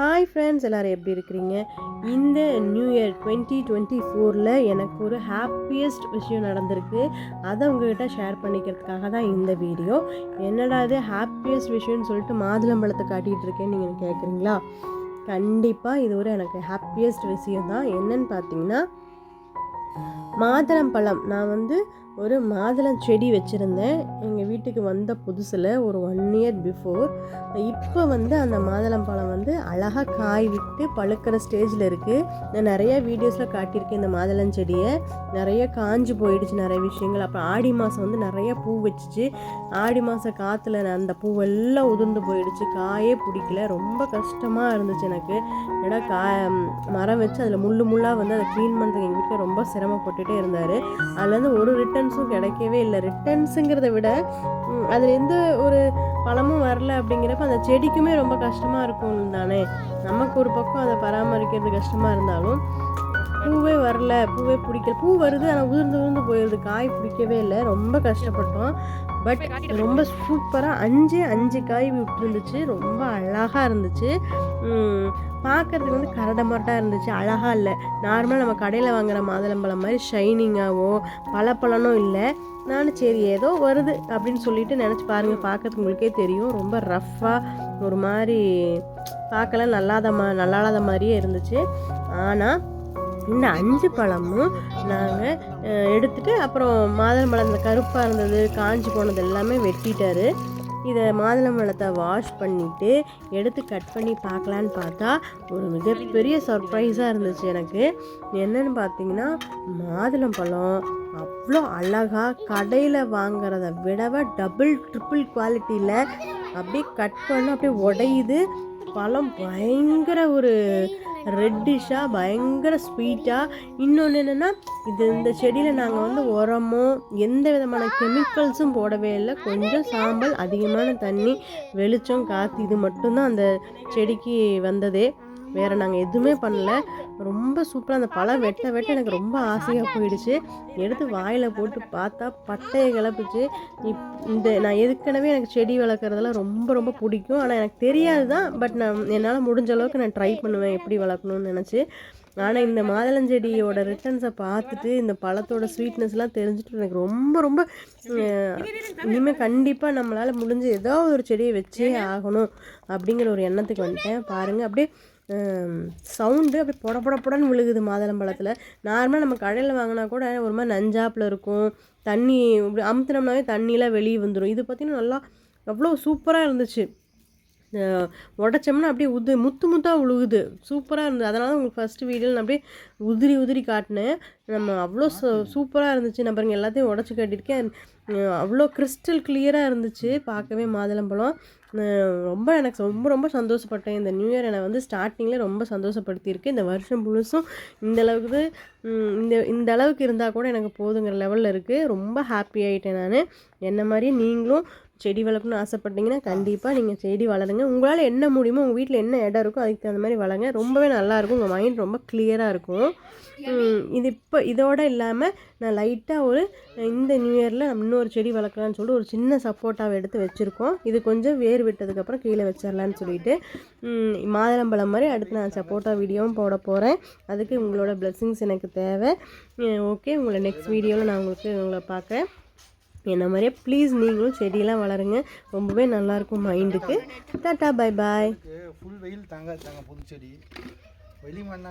Hi friends எல்லோரும் எப்படி இருக்கிறீங்க? இந்த நியூ இயர் டுவெண்ட்டி டுவெண்ட்டி ஃபோரில் எனக்கு ஒரு ஹாப்பியஸ்ட் விஷயம் நடந்திருக்கு. அதை உங்ககிட்ட ஷேர் பண்ணிக்கிறதுக்காக தான் இந்த வீடியோ என்னடா இது ஹாப்பியஸ்ட் விஷயம்னு சொல்லிட்டு மாதுளம்பழத்தை காட்டிகிட்டு இருக்கேன்னு நீங்கள் கேட்குறீங்களா கண்டிப்பாக இது ஒரு எனக்கு ஹாப்பியஸ்ட் விஷயம் தான் என்னன்னு பார்த்தீங்கன்னா மாதுளம்பழம். நான் வந்து ஒரு மாதுளம் செடி வச்சுருந்தேன். எங்கள் வீட்டுக்கு வந்த புதுசில் ஒரு ஒன் இயர் பிஃபோர் இப்போ வந்து அந்த மாதுளம் பழம் வந்து அழகாக காய் விட்டு பழுக்கிற ஸ்டேஜில் இருக்குது நான் நிறைய வீடியோஸில் காட்டியிருக்கேன் இந்த மாதுளம் செடியை. நிறைய காஞ்சு போயிடுச்சு நிறைய விஷயங்கள். அப்புறம் ஆடி மாதம் வந்து நிறைய பூ வச்சுச்சு. ஆடி மாதம் காற்றுல அந்த பூவெல்லாம் உதிர்ந்து போயிடுச்சு. காயே பிடிக்கல. ரொம்ப கஷ்டமாக இருந்துச்சு எனக்கு. ஏன்னா கா மரம் வச்சு அதில் முள்ளு முள்ளாக வந்து அதை க்ளீன் பண்ணுறதுக்கு எங்கள் வீட்டில் ரொம்ப சிரமப்பட்டுகிட்டே இருந்தார். அதுலேருந்து ஒரு ரிட்டன் ரிட்டர்ன்ஸும் கிடைக்கவே இல்லை. ரிட்டர்ன்ஸுங்கிறத விட அதில் எந்த ஒரு பழமும் வரல அப்படிங்கிறப்ப அந்த செடிக்குமே ரொம்ப கஷ்டமாக இருக்கும் தானே. நமக்கு ஒரு பக்கம் அதை பராமரிக்கிறது கஷ்டமாக இருந்தாலும் பூவே வரல பூவே பிடிக்கல. பூ வருது ஆனால் உதிர்ந்து உதிர்ந்து போயிடுது காய் பிடிக்கவே இல்லை. ரொம்ப கஷ்டப்பட்டோம். பட் ரொம்ப சூப்பராக அஞ்சு அஞ்சு காய் விட்டுருந்துச்சு. ரொம்ப அழகாக இருந்துச்சு. பார்க்குறதுக்கு வந்து கரடமாட்டாக இருந்துச்சு. அழகாக இல்லை. நார்மலாக நம்ம கடையில் வாங்குற மாதுளம்பழம் மாதிரி ஷைனிங்காகவோ பழப்பழனும் இல்லை. நானும் சரி ஏதோ வருது அப்படின்னு சொல்லிட்டு நினச்சி பாருங்கள் பார்க்கறதுக்கு உங்களுக்கே தெரியும். ரொம்ப ரஃப்பாக ஒரு மாதிரி பார்க்கலாம் நல்லாத மா நல்லாத மாதிரியே இருந்துச்சு. ஆனால் இந்த அஞ்சு பழமும் நாங்கள் எடுத்துட்டு அப்புறம் மாதுளம்பழம் இந்த கருப்பாக இருந்தது காஞ்சி போனது எல்லாமே வெட்டிட்டாரு. இதை மாதுளம்பழத்தை வாஷ் பண்ணிவிட்டு எடுத்து கட் பண்ணி பார்க்கலான்னு பார்த்தா ஒரு மிகப்பெரிய சர்ப்ரைஸாக இருந்துச்சு எனக்கு. என்னென்னு பார்த்தீங்கன்னா மாதுளம்பழம் அவ்வளோ அழகாக கடையில் வாங்குறத விடவை டபுள் ட்ரிபிள் குவாலிட்டியில் அப்படியே கட் பண்ண அப்படியே உடையுது. பழம் பயங்கர ஒரு ரெட்டிஷாக பயங்கர ஸ்வீட்டாக இன்னொன்று என்னென்னா இது இந்த செடியில் நாங்கள் வந்து உரமோ எந்த விதமான கெமிக்கல்ஸும் போடவே இல்லை. கொஞ்சம் சாம்பல் அதிகமான தண்ணி வெளிச்சம் காற்று இது மட்டும்தான் அந்த செடிக்கு வந்ததே. வேறு நாங்கள் எதுவுமே பண்ணல. ரொம்ப சூப்பராக அந்த பழம் வெட்ட வெட்ட எனக்கு ரொம்ப ஆசையாக போயிடுச்சு. எடுத்து வாயில் போட்டு பார்த்தா பட்டையை கிளப்பிச்சு. இப் இந்த நான் ஏற்கனவே எனக்கு செடி வளர்க்குறதெல்லாம் ரொம்ப ரொம்ப பிடிக்கும். ஆனால் எனக்கு தெரியாது தான் பட் நான் என்னால் முடிஞ்ச அளவுக்கு நான் ட்ரை பண்ணுவேன் எப்படி வளர்க்கணும்னு நினச்சி. ஆனால் இந்த மாதளஞ்செடியோட ரிட்டர்ன்ஸை பார்த்துட்டு இந்த பழத்தோட ஸ்வீட்னஸ்லாம் தெரிஞ்சுட்டு எனக்கு ரொம்ப ரொம்ப இனிமேல் கண்டிப்பாக நம்மளால் முடிஞ்ச ஏதோ ஒரு செடியை வச்சே ஆகணும் அப்படிங்கிற ஒரு எண்ணத்துக்கு வந்துட்டேன். பாருங்கள் அப்படியே சவுண்டு அப்படியே பொட பொட பொடன்னு விழுகுது மாதுளம்பழத்தில். நார்மலாக நம்ம கடையில் வாங்கினா கூட ஒரு மாதிரி நஞ்சாப்பில் இருக்கும். தண்ணி இப்படி அமுத்தினோம்னாவே தண்ணியெலாம் வெளியே வந்துடும் இது பார்த்திங்கன்னா நல்லா அவ்வளோ சூப்பராக இருந்துச்சு. உடைச்சோம்னா அப்படியே உது முத்து முத்தாக உழுகுது. சூப்பராக இருந்தது. அதனால உங்களுக்கு ஃபஸ்ட்டு வீடியோவில் நான் அப்படியே உதிரி உதிரி காட்டினேன். நம்ம அவ்வளோ சூப்பராக இருந்துச்சு. நான் பாருங்கள் எல்லாத்தையும் உடச்சி கட்டியிருக்கேன். அவ்வளோ கிறிஸ்டல் கிளியராக இருந்துச்சு. பார்க்கவே மாதுளம்பழம். ரொம்ப எனக்கு ரொம்ப ரொம்ப சந்தோஷப்பட்டேன். இந்த நியூ இயர் என்னை வந்து ஸ்டார்டிங்கில் ரொம்ப சந்தோஷப்படுத்தியிருக்கு. இந்த வருஷம் முழுசும் இந்த அளவுக்கு இந்த இந்த அளவுக்கு இருந்தால் கூட எனக்கு போதுங்கிற லெவலில் இருக்குது ரொம்ப ஹாப்பி ஆகிட்டேன் நான். என்ன மாதிரி நீங்களும் செடி வளர்க்கணும்னு ஆசைப்பட்டீங்கன்னா கண்டிப்பாக நீங்கள் செடி வளருங்க. உங்களால் என்ன முடியுமோ உங்கள் வீட்டில் என்ன இடம் இருக்கோ அதுக்கு தகுந்த மாதிரி வளங்க ரொம்பவே நல்லாயிருக்கும் உங்கள் மைண்ட் ரொம்ப கிளியராக இருக்கும். இது இப்போ இதோட இல்லாமல் நான் லைட்டாக ஒரு இந்த நியூ இயரில் இன்னொரு செடி வளர்க்கலாம்னு சொல்லிட்டு ஒரு சின்ன சப்போட்டாவை எடுத்து வச்சுருக்கோம். இது கொஞ்சம் வேர் விட்டதுக்கப்புறம் கீழே வச்சிடலான்னு சொல்லிட்டு மாதுளம்பழம் மாதிரி அடுத்து நான் சப்போட்டா வீடியோவும் போட போகிறேன் அதுக்கு உங்களோட blessings எனக்கு தேவை. ஓகே உங்களை நெக்ஸ்ட் வீடியோவில் நான் உங்களுக்கு உங்களை பார்க்குறேன். என்ன மாதிரியே ப்ளீஸ் நீங்களும் செடியெல்லாம் வளருங்க. ரொம்பவே நல்லாயிருக்கும் மைண்டுக்கு டாட்டா பை பாய் ஃபுல் வெயில் தாங்க தாங்க புது செடி. வெளி மண்ணா